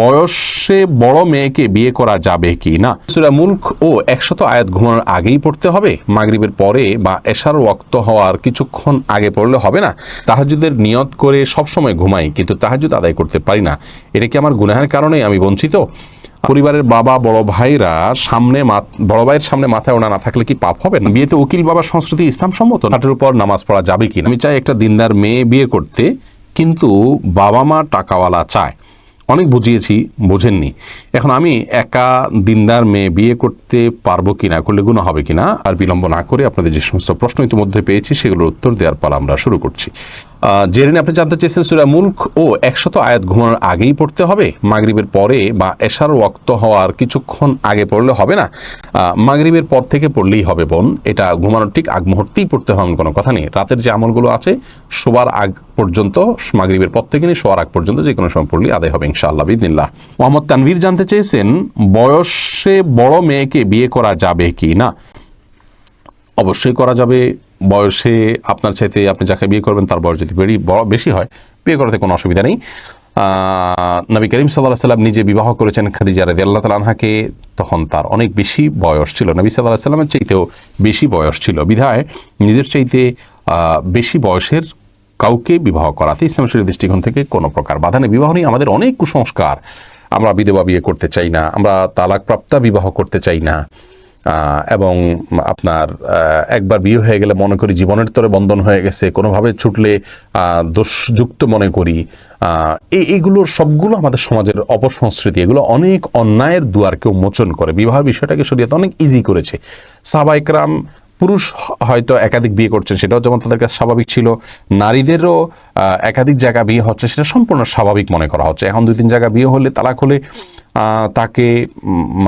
বয়সে বড় মেয়েকে বিয়ে করা যাবে কি না? সুরা মুলক ও একশত আয়াত ঘুমানোর আগেই পড়তে হবে? মাগরিবের পরে বা এশার ওয়াক্ত হওয়ার কিছুক্ষণ আগে পড়লে হবে না? তাহাজুদের নিয়ত করে সবসময় ঘুমাই, কিন্তু তাহাজুদ আদায় করতে পারি না। এটা কি আমার গুনাহের কারণে আমি বঞ্চিত? পরিবারের বাবা, বড় ভাইরা সামনে বড় ভাইয়ের সামনে মাথায় ওনা না থাকলে কি পাপ হবে না? বিয়েতে উকিল বাবার সংস্কৃতি, ইসলাম সম্মত নাটের উপর নামাজ পড়া যাবে কি না? আমি চাই একটা দিনদার মেয়ে বিয়ে করতে, কিন্তু বাবা মা টাকাওয়ালা চায়। অনেক বুঝিয়েছি, বোঝেননি। এখন আমি একা দিনদার মেয়ে বিয়ে করতে পারব কি না করলে গুণ হবে কিনা, আর বিলম্ব না করে আপনাদের যে সমস্ত প্রশ্ন ইতিমধ্যে পেয়েছি, সেগুলোর উত্তর দেওয়ার পালা আমরা শুরু করছি। জেরিন আপনি জানতে চেয়েছেন সুরা মুলক ও একশত আয়াত ঘুমানোর আগেই পড়তে হবে? মাগরিবের পরে বা এশার ওয়াক্ত হওয়ার কিছুক্ষণ আগে পড়লে হবে না? মাগরিবের পর থেকে পড়লেই হবে বোন। এটা ঘুমানোর ঠিক আগ মুহূর্তেই পড়তে হবে কোনো কথা নেই। রাতের যে আমলগুলো আছে, শোবার আগ পর্যন্ত, মাগরিবের পর থেকে নিয়ে শোয়ার আগ পর্যন্ত যে কোনো সময় পড়লেই আদায় হবে ইনশাআল্লাহ বিদিনিল্লাহ মোহাম্মদ তানভীর জানতে চেয়েছেন, বয়সে বড় মেয়েকে বিয়ে করা যাবে কি না? অবশ্যই করা যাবে বয়সে আপনার চাইতে আপনি যাকে বিয়ে করবেন, তার বয়স যদি বেড়ি বেশি হয়, বিয়ে করাতে কোনো অসুবিধা নেই। নবী করিম সাল্লাহ সাল্লাম নিজে বিবাহ করেছেন খাদিজা রাদি আল্লাহ তালাহাকে তখন তার অনেক বেশি বয়স ছিল। নবী সাল্লাহ সাল্লামের চাইতেও বেশি বয়স ছিল। বিধায় নিজের চাইতে বেশি বয়সের কাউকে বিবাহ করাতে ইসলাম শরীর দৃষ্টিকোণ থেকে কোনো প্রকার বাধা নেই। বিবাহ নিয়ে আমাদের অনেক কুসংস্কার। আমরা বিধবা বিয়ে করতে চাই না, আমরা তালাকপ্রাপ্তা বিবাহ করতে চাই না। এবং আপনার একবার বিয়ে হয়ে গেলে মনে করি জীবনের তরে বন্ধন হয়ে গেছে, কোনোভাবে ছুটলে দোষযুক্ত মনে করি। এই এইগুলোর সবগুলো আমাদের সমাজের অপসংস্কৃতি, এগুলো অনেক অন্যায়ের দুয়ারকে উন্মোচন করে। বিবাহ বিষয়টাকে শরীয়ত অনেক ইজি করেছে। সাহবাইকরাম পুরুষ হয়তো একাধিক বিয়ে করছেন, সেটাও যেমন তাদের কাছে স্বাভাবিক ছিল। নারীদেরও একাধিক জায়গা বিয়ে হচ্ছে, সেটা সম্পূর্ণ স্বাভাবিক মনে করা হচ্ছে। এখন দুই তিন জায়গা বিয়ে হলে তালাক হলে তাকে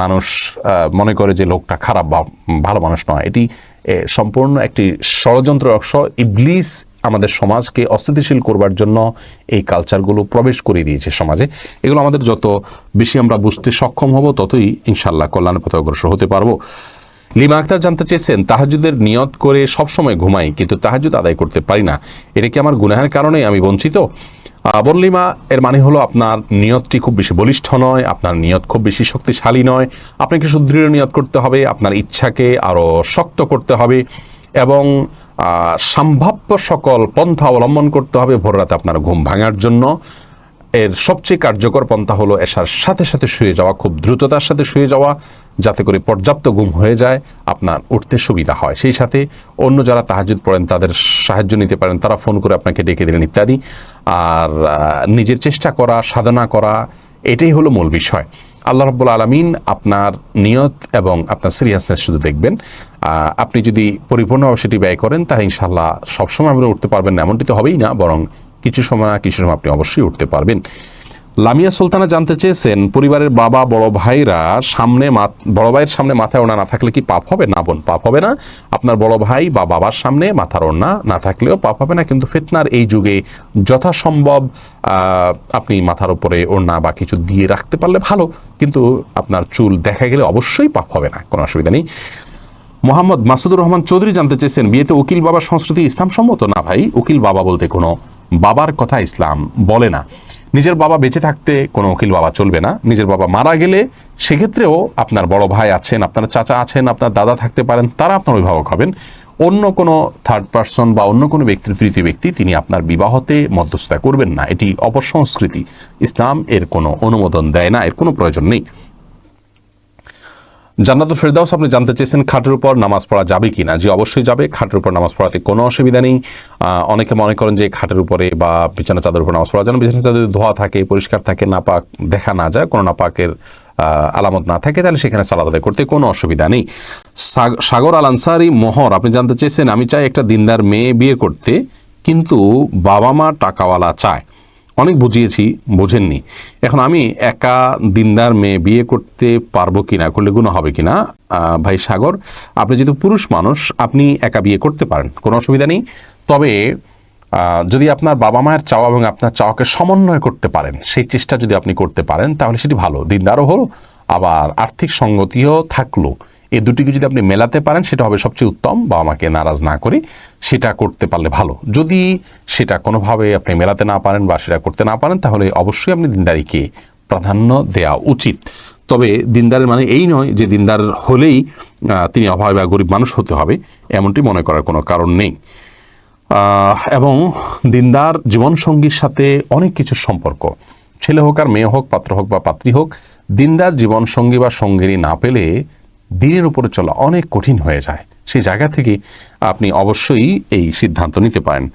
মানুষ মনে করে যে লোকটা খারাপ বা ভালো মানুষ নয়। এটি সম্পূর্ণ একটি ষড়যন্ত্র অংশ। ইবলিস আমাদের সমাজকে অস্থিতিশীল করবার জন্য এই কালচারগুলো প্রবেশ করে দিয়েছে সমাজে। এগুলো আমাদের যত বেশি আমরা বুঝতে সক্ষম হব, ততই ইনশাল্লাহ কল্যাণের পথে অগ্রসর হতে পারব। লিমা আক্তার জানতে চেয়েছেন তাহাজুদের নিয়ত করে সবসময় ঘুমাই, কিন্তু তাহাজুদ আদায় করতে পারি না। এটা কি আমার গুনাহের কারণে আমি বঞ্চিত? বললিমা এর মানে হলো আপনার নিয়তটি খুব বেশি বলিষ্ঠ নয়, আপনার নিয়ত খুব বেশি শক্তিশালী নয়, আপনাকে সুদৃঢ় নিয়ত করতে হবে, আপনার ইচ্ছাকে আরও শক্ত করতে হবে এবং সম্ভাব্য সকল পন্থা অবলম্বন করতে হবে ভোর রাতে আপনার ঘুম ভাঙার জন্য। এর সবচেয়ে কার্যকর পন্থা হলো এসার সাথে সাথে শুয়ে যাওয়া, খুব দ্রুততার সাথে শুয়ে যাওয়া, যাতে করে পর্যাপ্ত ঘুম হয়ে যায়, আপনার উঠতে সুবিধা হয়। সেই সাথে অন্য যারা তাহাজুদ পড়েন, তাদের সাহায্য নিতে পারেন, তারা ফোন করে আপনাকে ডেকে দিলেন ইত্যাদি। আর নিজের চেষ্টা করা, সাধনা করা, এটাই হলো মূল বিষয়। আল্লাহ রব্বুল আলমিন আপনার নিয়ত এবং আপনার সিরিয়াসনেস শুধু দেখবেন। আপনি যদি পরিপূর্ণভাবে সেটি ব্যয় করেন, তাহলে ইনশাল্লাহ সবসময় আপনি উঠতে পারবেন এমনটি তো হবেই না, বরং কিছু সময় না, কিছু সময় আপনি অবশ্যই উঠতে পারবেন। লামিয়া সুলতানা জানতে চেয়েছেন, পরিবারের বাবা, বড় ভাইরা সামনে বড় ভাইয়ের সামনে মাথায় ওড়না না থাকলে কি পাপ হবে? না বোন, পাপ হবে না। আপনার বড় ভাই বা বাবার সামনে মাথার ওড়না না থাকলেও পাপ হবে না, কিন্তু ফিতনার এই যুগে যথাসম্ভব আপনি মাথার উপরে ওড়না বা কিছু দিয়ে রাখতে পারলে ভালো, কিন্তু আপনার চুল দেখা গেলে অবশ্যই পাপ হবে না, কোনো অসুবিধা নেই। মোহাম্মদ মাসুদুর রহমান চৌধুরী জানতে চেয়েছেন, বিয়েতে উকিল বাবার সংস্কৃতি ইসলাম সম্মত না ভাই, উকিল বাবা বলতে কোনো বাবার কথা ইসলাম বলে না। নিজের বাবা বেঁচে থাকতে কোনো উকিল বাবা চলবে না। নিজের বাবা মারা গেলে সেক্ষেত্রেও আপনার বড় ভাই আছেন, আপনার চাচা আছেন, আপনার দাদা থাকতে পারেন, তারা আপনার অভিভাবক হবেন। অন্য কোনো থার্ড পার্সন বা অন্য কোনো ব্যক্তির তৃতীয় ব্যক্তি তিনি আপনার বিবাহতে মধ্যস্থতা করবেন না। এটি অপসংস্কৃতি। ইসলাম এর কোনো অনুমোদন দেয় না, এর কোনো প্রয়োজন নেই। জান্নাতুল ফেরদাউস আপনি জানতে চেয়েছেন খাটের উপর নামাজ পড়া যাবে কি না যে অবশ্যই যাবে। খাটের উপর নামাজ পড়াতে কোনো অসুবিধা নেই। অনেকে মনে করেন যে খাটের উপরে বা বিছানা চাদর উপর নামাজ পড়া যেন বিছানা চাদর ধোয়া থাকে পরিষ্কার থাকে নাপাক দেখা না যায় কোনো নাপাকের আহ, আলামত না থাকে তাহলে সেখানে সালাদ করতে কোনো অসুবিধা নেই। সাগ- সাগর আল আনসারি মোহর আপনি জানতে চেয়েছেন আমি চাই একটা দিনদার মেয়ে বিয়ে করতে কিন্তু বাবা মা টাকাওয়ালা চায়। অনেক বুঝিয়েছি বোঝেননি। এখন আমি একা দিনদার মেয়ে বিয়ে করতে পারব কি না করলে গুণ হবে কিনা আহ, ভাই সাগর আপনি যেহেতু পুরুষ মানুষ আপনি একা বিয়ে করতে পারেন কোনো অসুবিধা নেই। তবে যদি আপনার বাবা মায়ের চাওয়া এবং আপনার চাওয়াকে সমন্বয় করতে পারেন সেই চেষ্টা যদি আপনি করতে পারেন তাহলে সেটি ভালো। দিনদারও হলো আবার আর্থিক সঙ্গতিও থাকল। এই দুটিকে যদি আপনি মেলাতে পারেন, সেটা হবে সবচেয়ে উত্তম বা আমাকে নারাজ না করে, সেটা করতে পারলে ভালো। যদি সেটা কোনোভাবে আপনি মেলাতে না পারেন বা সেটা করতে না পারেন, তাহলে অবশ্যই আপনি দিনদারিকে প্রাধান্য দেওয়া উচিত। তবে দিনদারের মানে এই নয় যে দিনদার হলেই তিনি অভাবী বা গরিব মানুষ হতে হবে, এমনটি মনে করার কোনো কারণ নেই। এবং দিনদার জীবনসঙ্গীর সাথে অনেক কিছুর সম্পর্ক। ছেলে হোক আর মেয়ে হোক, পাত্র হোক বা পাত্রী হোক, দিনদার জীবনসঙ্গী বা সঙ্গিনী না পেলে দিনের উপরে চলা অনেক কঠিন হয়ে যায়। সেই জায়গা থেকে আপনি অবশ্যই এই সিদ্ধান্ত নিতে পারেন।